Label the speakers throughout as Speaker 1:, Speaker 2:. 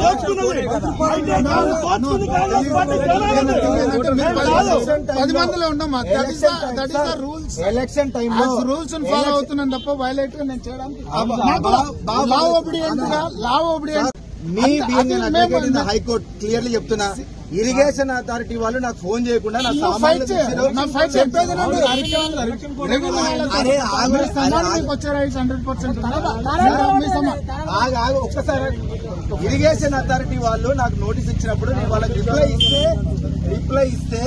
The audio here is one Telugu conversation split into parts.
Speaker 1: దోచుకున్నది
Speaker 2: పది మందిలో the rules
Speaker 3: election
Speaker 2: rules follow అవుతున్నాను తప్ప వైలేట్గా నేను చేయడానికి
Speaker 3: బాబా,
Speaker 2: law ఒబిడియంట్గా law obedient
Speaker 3: me being high court clearly చెప్తున్నా. ఇరిగేషన్ అథారిటీ వాళ్ళు నాకు ఫోన్ చేయకుండా నా సామాన్లు ఒక్కసారి ఇరిగేషన్ అథారిటీ వాళ్ళు నాకు నోటీస్ ఇచ్చినప్పుడు నేను వాళ్ళకి రిప్లై ఇస్తే రిప్లై ఇస్తే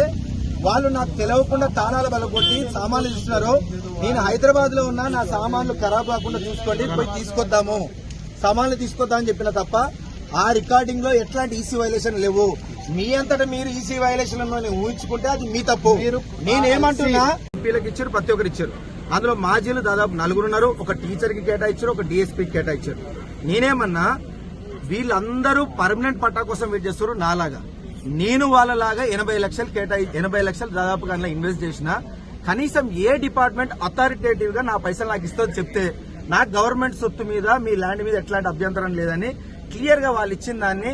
Speaker 3: వాళ్ళు నాకు తెలియకుండా తాళాలు బలగొట్టి సామాన్లు ఇస్తున్నారు. నేను హైదరాబాద్లో ఉన్నా నా సామాన్లు ఖరాబ్ కాకుండా చూసుకోండి పోయి తీసుకొద్దాము. సామాన్లు తీసుకొద్దామని చెప్పిన తప్ప ఆ రికార్డింగ్లో ఎట్లాంటి ఈసీ వైలేషన్ లేవు. మీ అంతటా మీరు ఈసీ వైలేషన్ ఊహించుకుంటే అది మీ తప్పు. నేనేమంటున్నా? ఎంపీలకు ఇచ్చారు ప్రతి ఒక్కరు ఇచ్చారు. అందులో మాజీలు దాదాపు నలుగురు ఉన్నారు ఒక టీచర్కి కేటాయించారు ఒక డిఎస్పీకి కేటాయించారు. నేనేమన్నా వీళ్ళందరూ పర్మనెంట్ పట్టా కోసం వెయిట్ చేస్తారు నాలాగా. నేను వాళ్ళలాగా ఎనభై లక్షలు కేటాయి ఎనభై లక్షలు దాదాపుగా అందులో ఇన్వెస్ట్ చేసిన కనీసం ఏ డిపార్ట్మెంట్ అథారిటేటివ్గా నా పైసలు నాకు ఇస్తుందని చెప్తే నాకు గవర్నమెంట్ సొత్తు మీద మీ ల్యాండ్ మీద ఎట్లాంటి అభ్యంతరం లేదని క్లియర్గా వాళ్ళు ఇచ్చిన దాన్ని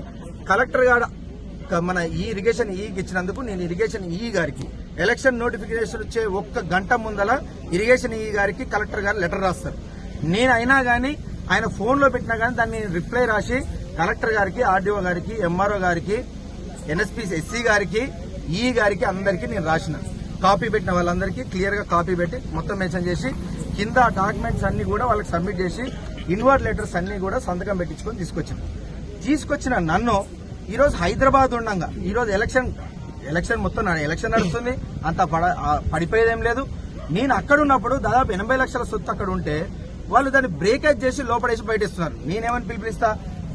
Speaker 3: కలెక్టర్ గారు మన ఈ ఇరిగేషన్ ఈకి e ఇచ్చినందుకు నేను ఇరిగేషన్ ఈ e గారికి ఎలక్షన్ నోటిఫికేషన్ వచ్చే ఒక్క గంట ముందల ఇరిగేషన్ ఈ e గారికి కలెక్టర్ గారు లెటర్ రాస్తారు. నేను అయినా గానీ ఆయన ఫోన్లో పెట్టినా గానీ దాన్ని రిప్లై రాసి కలెక్టర్ గారికి ఆర్డీఓ గారికి ఎంఆర్ఓ గారికి ఎన్ఎస్పీ ఎస్సీ గారికి ఈ గారికి అందరికీ నేను రాసిన. కాపీ పెట్టిన వాళ్ళందరికీ క్లియర్గా కాపీ పెట్టి మొత్తం మెన్షన్ చేసి కింద డాక్యుమెంట్స్ అన్ని కూడా వాళ్ళకి సబ్మిట్ చేసి ఇన్వర్ట్ లెటర్స్ అన్ని కూడా సంతకం పెట్టించుకొని తీసుకొచ్చాను. తీసుకొచ్చిన నన్ను ఈరోజు హైదరాబాద్ ఉండంగా. ఈరోజు ఎలక్షన్ ఎలక్షన్ మొత్తం నా ఎలక్షన్ నడుస్తుంది. అంత పడ పడిపోయేదేం లేదు. నేను అక్కడ ఉన్నప్పుడు దాదాపు ఎనభై లక్షల సొత్తు అక్కడ ఉంటే వాళ్ళు దాన్ని బ్రేకేజ్ చేసి లోపడేసి బయటేస్తున్నారు. నేనేమని పిలిపిస్తా?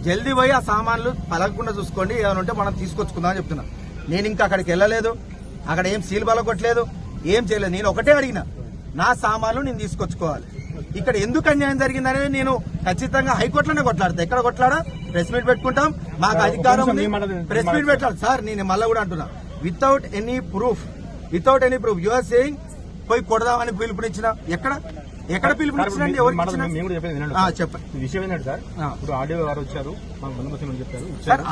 Speaker 3: జల్దీ పోయి ఆ సామాన్లు పలగకుండా చూసుకోండి. ఏమైనా ఉంటే మనం తీసుకొచ్చుకుందాం అని చెప్తున్నా. నేను ఇంకా అక్కడికి వెళ్ళలేదు. అక్కడ ఏం సీల్ పలగొట్టలేదు ఏం చేయలేదు. నేను ఒకటే అడిగిన. నా సామాన్లు నేను తీసుకొచ్చుకోవాలి. ఇక్కడ ఎందుకు అన్యాయం జరిగిందనేది నేను ఖచ్చితంగా హైకోర్టులోనే కొట్లాడతా. ఎక్కడ కొట్లాడా? ప్రెస్ మీట్ పెట్టుకుంటాం. మాకు అధికారం ఉంది. ప్రెస్ మీట్ పెట్టాలి. సార్ నేను మళ్ళీ కూడా అంటున్నా. Without any proof without any proof your saying పోయి కొడదామని పిలుపునిచ్చిన ఎక్కడ? ఎక్కడ పిలుపునిచ్చినండి
Speaker 4: సార్.
Speaker 3: చెప్పండి.
Speaker 4: విషయం ఏంటంటే సార్. ఇప్పుడు గారు వచ్చారు
Speaker 3: సార్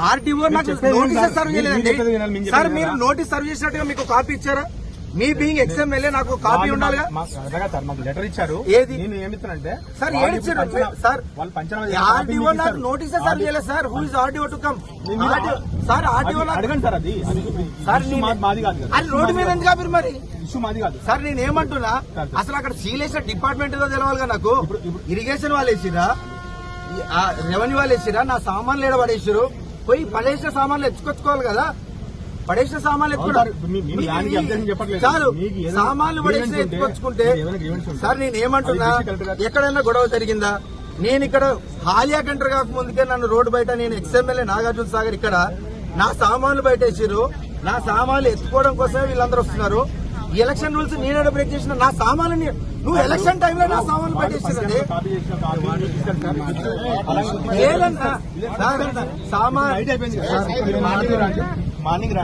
Speaker 3: నాకు నోటీస్ సర్వ్
Speaker 4: సార్.
Speaker 3: చేయలేదండి.
Speaker 4: మీరు
Speaker 3: సార్. నోటీస్ సర్వ్ చేసినట్టుగా మీకు కాపీ ఇచ్చారా? మీ బీయింగ్ ఎక్స్ఎంఎల్ఏ నాకు కాపీ
Speaker 4: సార్ మాకు లెటర్ ఇచ్చారు.
Speaker 3: ఏది?
Speaker 4: నేను ఏమిస్తానంటే
Speaker 3: సార్
Speaker 4: పంచనా-
Speaker 3: సార్,
Speaker 4: వాళ్ళు పంచనామా మీకు
Speaker 3: నాకు. నోటీసే సర్వ్ చేయలేదు sir who is RTO to come sir
Speaker 4: అడగండి సార్ అది.
Speaker 3: సార్ నేను-
Speaker 4: మాది- కాదు.
Speaker 3: అది రోడ్డు మీద ఎందుకు ఆపిరు మరి?
Speaker 4: ఇష్యూ మాది కాదు.
Speaker 3: సార్ నేను ఏమంటున్నా
Speaker 4: సార్.
Speaker 3: అసలు అక్కడ సీల్ వేసిన డిపార్ట్మెంట్ ఏదో తెలవాలిగా నాకు. ఇరిగేషన్ వాళ్ళు వేసిరా? రెవెన్యూ వాళ్ళు వేసిరా? నా సామాన్లు ఏడ పడేసారు పోయి పడేసిన సామాన్లు ఎత్తుకొచ్చుకోవాలి కదా. పడేసిన సామాన్లు. చాలు సామాన్లు పడేసిన ఎత్తుకొచ్చుకుంటే సార్ నేను ఏమంటున్నా ఎక్కడైనా గొడవ జరిగిందా? నేను ఇక్కడ హాలియా కంటర్ కాక ముందుకే నన్ను రోడ్డు బయట నేను ఎక్స్ఎమ్మెల్యే నాగార్జున సాగర్ ఇక్కడ నా సామాన్లు బయట వేసిర్రు నా సామాన్లు ఎత్తుకోవడం కోసమే వీళ్ళందరూ వస్తున్నారు. ఎలక్షన్ రూల్స్ నేనే బ్రేక్ చేసిన నా సామాన్లు నువ్వు ఎలక్షన్ టైంలో నా సామాన్లు బయట లేదన్నా సామాన్
Speaker 4: మార్నింగ్
Speaker 3: కూడా.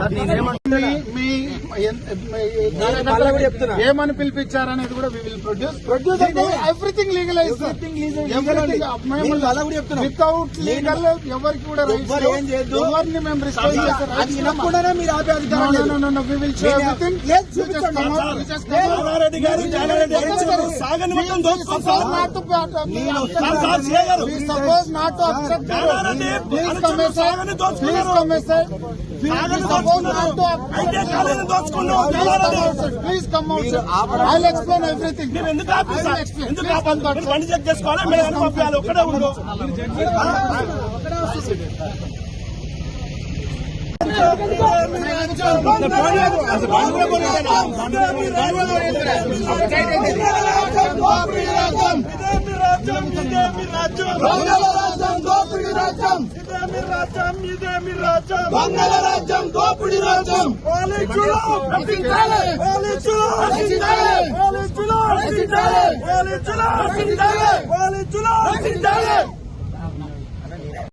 Speaker 2: ఏమని పిలిపించారనేది కూడా వి విల్ ప్రొడ్యూస్
Speaker 3: అంటే
Speaker 2: ఎవ్రీథింగ్ లీగలైజ్
Speaker 3: కూడా.
Speaker 2: వితౌట్ లీగల్ ఎవరికి కూడా. ఎవరిని మేము రిస్ట్రైన్ చేసే
Speaker 3: అది
Speaker 2: rights లేవు.
Speaker 3: వినకుండానే మీరు ఆపే అధికారం లేదు.
Speaker 2: we will show
Speaker 3: నేను-
Speaker 2: everything.
Speaker 3: లేదు,
Speaker 2: We just
Speaker 3: చూపించండి.
Speaker 2: come out,
Speaker 3: sir,
Speaker 2: we just come
Speaker 3: లేదు.
Speaker 2: out.
Speaker 1: జానారెడ్డి గారు, జానారెడ్డి గారు ఇచ్చారు. సాగని మొత్తం దోచుకోండి సార్. సార్,
Speaker 3: మీరు
Speaker 1: ఎందుకు. ఎందుకు
Speaker 2: come outside.
Speaker 1: మీరు బండి చెక్ చేసుకోవాలి మేము ఎందుకు పంపించాలి ఒక్కడే ఉండు ఇదేమి రాజ్యం ఇదేమి రాజ్యం ఇదేమి రాజ్యం ఇదేమి రాజ్యం
Speaker 2: రాజ్యం దోపిడి రాజ్యం
Speaker 1: పోలీసులు